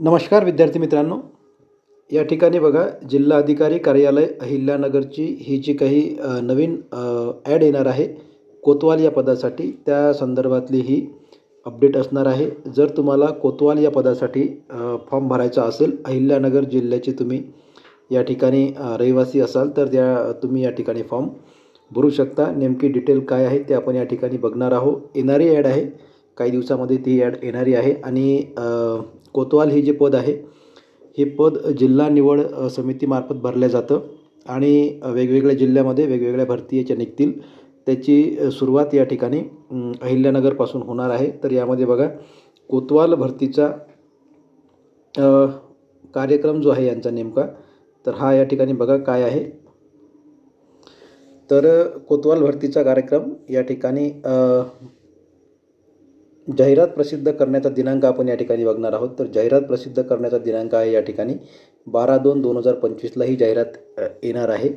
नमस्कार विद्यार्थी मित्रांनो. या ठिकाणी बघा जिल्हा अधिकारी कार्यालय अहिल्यानगरची ही जी काही नवीन ॲड येणार आहे कोतवाल या पदासाठी त्या संदर्भातली ही अपडेट असणार आहे. जर तुम्हाला कोतवाल या पदासाठी फॉर्म भरायचा असेल अहिल्यानगर जिल्ह्याचे तुम्ही या ठिकाणी रहिवासी असाल तर त्या तुम्ही या ठिकाणी फॉर्म भरू शकता. नेमकी डिटेल काय आहे ते आपण या ठिकाणी बघणार आहोत. येणारी ॲड आहे काही दिवसामध्ये ती ॲड येणारी आहे. आणि कोतवाल हे जे पद आहे हे पद जिल्हा निवड समितीमार्फत भरलं जातं. आणि वेगवेगळ्या जिल्ह्यामध्ये वेगवेगळ्या भरती याच्या निघतील. त्याची सुरुवात या ठिकाणी अहिल्यानगरपासून होणार आहे. तर यामध्ये बघा कोतवाल भरतीचा कार्यक्रम जो आहे यांचा नेमका तर हा या ठिकाणी बघा काय आहे. तर कोतवाल भरतीचा कार्यक्रम या ठिकाणी जाहिरात प्रसिद्ध करण्याचा दिनांक आपण या ठिकाणी बघणार आहोत. तर जाहिरात प्रसिद्ध करण्याचा दिनांक आहे या ठिकाणी. बारा दोन दोन हजार पंचवीसला ही जाहिरात येणार आहे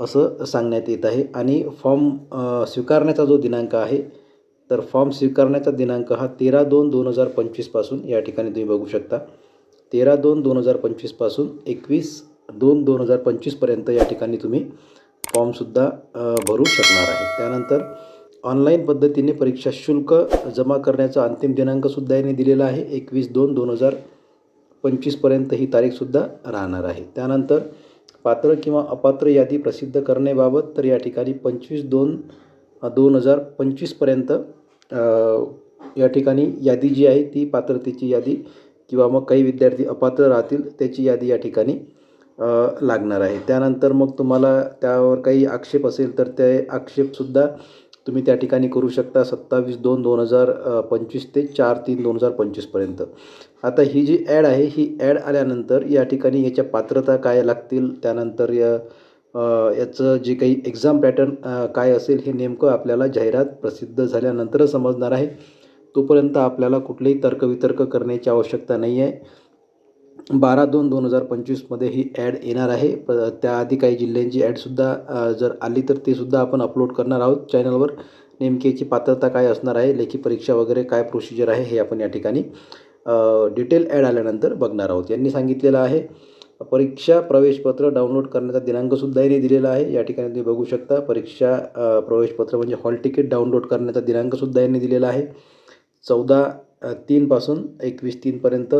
असं सांगण्यात येत आहे. आणि फॉर्म स्वीकारण्याचा जो दिनांक आहे तर फॉर्म स्वीकारण्याचा दिनांक हा तेरा दोन दोन हजार पंचवीसपासून या ठिकाणी तुम्ही बघू शकता. तेरा दोन दोन हजार पंचवीसपासून एकवीस दोन दोन हजार पंचवीसपर्यंत या ठिकाणी तुम्ही फॉर्मसुद्धा भरू शकणार आहे. त्यानंतर ऑनलाईन पद्धतीने परीक्षा शुल्क जमा करण्याचा अंतिम दिनांकसुद्धा याने दिलेला आहे. एकवीस दोन दोन हजार पंचवीसपर्यंत ही तारीखसुद्धा राहणार आहे. त्यानंतर पात्र किंवा अपात्र यादी प्रसिद्ध करण्याबाबत तर या ठिकाणी पंचवीस दोन दोन हजार पंचवीसपर्यंत या ठिकाणी यादी जी आहे ती पात्रतेची यादी किंवा मग काही विद्यार्थी अपात्र राहतील त्याची यादी या ठिकाणी लागणार आहे. त्यानंतर मग तुम्हाला त्यावर काही आक्षेप असेल तर ते आक्षेपसुद्धा तुम्ही त्या ठिकाणी करू शकता सत्तावीस दोन दोन हजार पंचवीस ते चार तीन दोन हजार पंचवीसपर्यंत आता ही जी ॲड आहे ही ॲड आल्यानंतर या ठिकाणी याच्या पात्रता काय लागतील? त्यानंतर या याचं जे काही एक्झाम पॅटर्न काय असेल हे नेमकं आपल्याला जाहिरात प्रसिद्ध झाल्यानंतरच समजणार आहे. तोपर्यंत आपल्याला कुठलेही तर्कवितर्क करण्याची आवश्यकता नाही आहे. बारा दोन दोन हजार पंचवीसमध्ये ही ॲड येणार आहे. प त्याआधी काही जिल्ह्यांची ॲडसुद्धा जर आली तर तेसुद्धा आपण अपलोड करणार आहोत चॅनलवर. नेमकी याची पात्रता काय असणार आहे लेखी परीक्षा वगैरे काय प्रोसिजर आहे हे आपण या ठिकाणी डिटेल ॲड आल्यानंतर बघणार आहोत. यांनी सांगितलेलं आहे परीक्षा प्रवेशपत्र डाउनलोड करण्याचा दिनांकसुद्धा यांनी दिलेला आहे. या ठिकाणी तुम्ही बघू शकता परीक्षा प्रवेशपत्र म्हणजे हॉल तिकीट डाउनलोड करण्याचा दिनांकसुद्धा यांनी दिलेला आहे. चौदा तीनपासून एकवीस तीनपर्यंत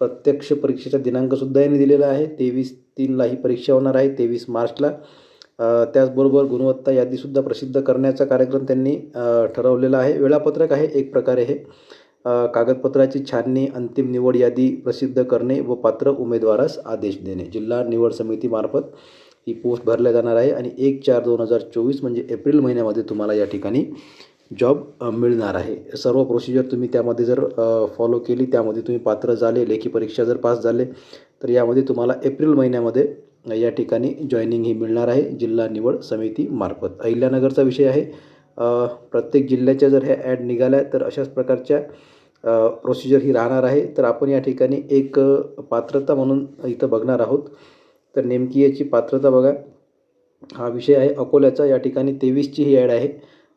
प्रत्यक्ष परीक्षेचा दिनांकसुद्धा यांनी दिलेला आहे. तेवीस तीनला ही परीक्षा होणार आहे तेवीस मार्चला त्याचबरोबर गुणवत्ता यादीसुद्धा प्रसिद्ध करण्याचा कार्यक्रम त्यांनी ठरवलेला आहे. वेळापत्रक आहे एक प्रकारे हे. कागदपत्राची छाननी अंतिम निवड यादी प्रसिद्ध करणे व पात्र उमेदवारास आदेश देणे. जिल्हा निवड समितीमार्फत ही पोस्ट भरल्या जाणार आहे आणि एक चार दोन हजार चोवीस म्हणजे एप्रिल महिन्यामध्ये तुम्हाला या ठिकाणी जॉब मिळणार आहे. सर्व प्रोसिजर तुम्ही त्यामध्ये जर फॉलो केली त्यामध्ये तुम्ही पात्र झाले लेखी परीक्षा जर पास झाले तर यामध्ये तुम्हाला एप्रिल महिन्यामध्ये या ठिकाणी जॉईनिंग ही मिळणार आहे. जिल्हा निवड समितीमार्फत अहिल्यानगरचा विषय आहे. प्रत्येक जिल्ह्याच्या जर ह्या ॲड निघाल्या तर अशाच प्रकारच्या प्रोसिजर ही राहणार आहे. तर आपण या ठिकाणी एक पात्रता म्हणून इथं बघणार आहोत. तर नेमकी याची पात्रता बघा. हा विषय आहे अकोल्याचा. या ठिकाणी तेवीसची ही ॲड आहे.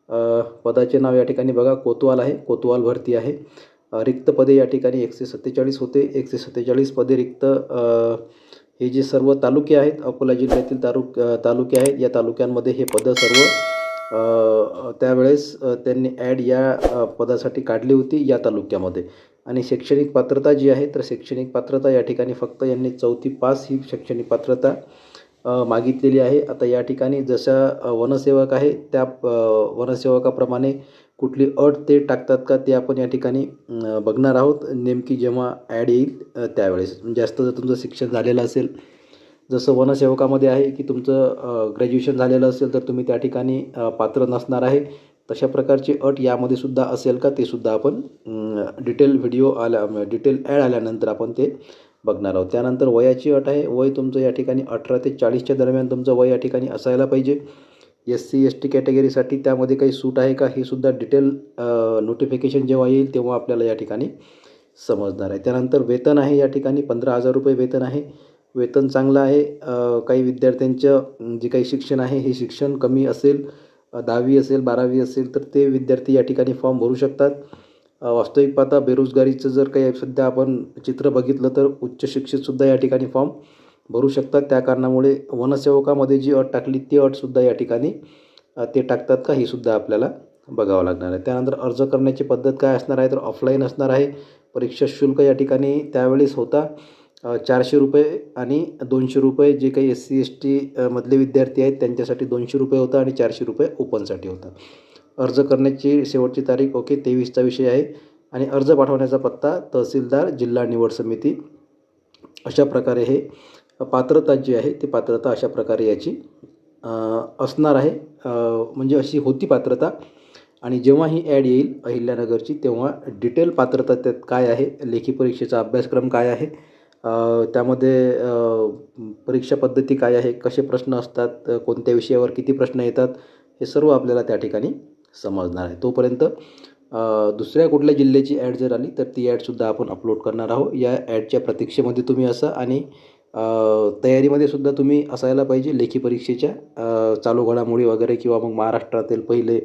पदाचे नाव या ठिकाणी बघा. कोतवाल आहे. कोतवाल भरती आहे. रिक्त पदे या ठिकाणी एकशे सत्तेचाळीस होते. एकशे सत्तेचाळीस पदे रिक्त हे जे सर्व तालुके आहेत अकोला जिल्ह्यातील तालुक तालुके आहेत या तालुक्यांमध्ये हे पदं सर्व त्यावेळेस त्यांनी ॲड या पदासाठी काढली होती या तालुक्यामध्ये. आणि शैक्षणिक पात्रता जी आहे तर शैक्षणिक पात्रता या ठिकाणी फक्त यांनी चौथी पास ही शैक्षणिक पात्रता मागितलेली आहे. आता या ठिकाणी जशा वनसेवक आहे त्या वनसेवकाप्रमाणे कुठली अट ते टाकतात का ते आपण या ठिकाणी बघणार आहोत. नेमकी जेव्हा ॲड येईल त्यावेळेस. म्हणजे जास्त जर तुमचं शिक्षण झालेलं असेल जसं वनसेवकामध्ये आहे की तुमचं ग्रॅज्युएशन झालेलं असेल तर तुम्ही त्या ठिकाणी पात्र नसणार आहे. तशा प्रकारची अट यामध्ये सुद्धा असेल का ते सुद्धा आपण डिटेल व्हिडिओ आल्या डिटेल ॲड आल्यानंतर आपण ते बघणार आहोत. त्यानंतर वयाची अट आहे. वय तुमचं या ठिकाणी अठरा ते चाळीसच्या दरम्यान तुमचं वय या ठिकाणी असायला पाहिजे. एस सी एस टी कॅटेगरीसाठी त्यामध्ये काही सूट आहे का? हे सुद्धा डिटेल नोटिफिकेशन जेव्हा येईल तेव्हा आपल्याला या ठिकाणी समजणार आहे. त्यानंतर वेतन आहे या ठिकाणी. पंधरा हजार रुपये वेतन आहे. वेतन चांगलं आहे. काही विद्यार्थ्यांचं जे काही शिक्षण आहे हे शिक्षण कमी असेल दहावी असेल बारावी असेल तर ते विद्यार्थी या ठिकाणी फॉर्म भरू शकतात. वास्तविक पाहता बेरोजगारीचं जर काही सध्या आपण चित्र बघितलं तर उच्च शिक्षितसुद्धा या ठिकाणी फॉर्म भरू शकतात. त्या कारणामुळे वनसेवकामध्ये जी अट टाकली ती अटसुद्धा या ठिकाणी ते टाकतात का? हीसुद्धा आपल्याला बघावं लागणार आहे. त्यानंतर अर्ज करण्याची पद्धत काय असणार आहे? तर ऑफलाईन असणार आहे. परीक्षा शुल्क या ठिकाणी त्यावेळेस होता. चारशे रुपये आणि दोनशे रुपये जे काही एस सी एस टी मधले विद्यार्थी आहेत त्यांच्यासाठी दोनशे रुपये होता आणि चारशे रुपये ओपनसाठी होता. अर्ज करण्याची शेवटची तारीख ओके तेवीसचा विषय आहे. आणि अर्ज पाठवण्याचा पत्ता तहसीलदार जिल्हा निवड समिती. अशा प्रकारे हे पात्रता जी आहे ती पात्रता अशा प्रकारे याची असणार आहे. म्हणजे अशी होती पात्रता. आणि जेव्हा ही ॲड येईल अहिल्यानगरची तेव्हा डिटेल पात्रता त्यात काय आहे लेखी परीक्षेचा अभ्यासक्रम काय आहे त्यामध्ये परीक्षा पद्धती काय आहे कसे प्रश्न असतात कोणत्या विषयावर किती प्रश्न येतात हे सर्व आपल्याला त्या ठिकाणी समजणार आहे. तोपर्यंत दुसऱ्या कुठल्या जिल्ह्याची ॲड जर आली तर ती ॲडसुद्धा आपण अपलोड करणार आहोत. या ॲडच्या प्रतीक्षेमध्ये तुम्ही असा आणि तयारीमध्ये सुद्धा तुम्ही असायला पाहिजे. लेखी परीक्षेच्या चालू घडामोडी वगैरे किंवा मग महाराष्ट्रातील पहिले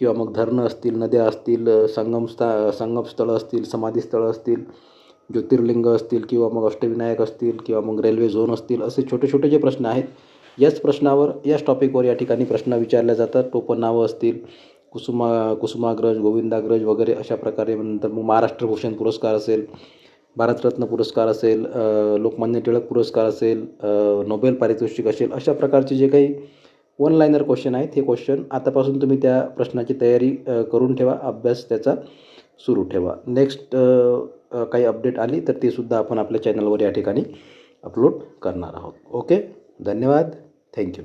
किंवा मग धरणं असतील नद्या असतील संगमस्था संगमस्थळं असतील समाधीस्थळं असतील ज्योतिर्लिंग असतील किंवा मग अष्टविनायक असतील किंवा मग रेल्वे झोन असतील असे छोटे छोटे जे प्रश्न आहेत याच प्रश्नावर याच टॉपिकवर या ठिकाणी प्रश्न विचारले जातात. टोपण नावं असतील कुसुमा कुसुमाग्रज गोविंदाग्रज वगैरे अशा प्रकारे नंतर मग महाराष्ट्र भूषण पुरस्कार असेल भारतरत्न पुरस्कार असेल लोकमान्य टिळक पुरस्कार असेल नोबेल पारितोषिक असेल अशा प्रकारचे जे काही वन लाईनर क्वेश्चन आहेत हे क्वेश्चन आतापासून तुम्ही त्या प्रश्नाची तयारी करून ठेवा अभ्यास त्याचा सुरू ठेवा. नेक्स्ट काही अपडेट आली तर ती सुद्धा आपण आपल्या चॅनलवर या ठिकाणी अपलोड करणार आहोत. ओके धन्यवाद. थँक्यू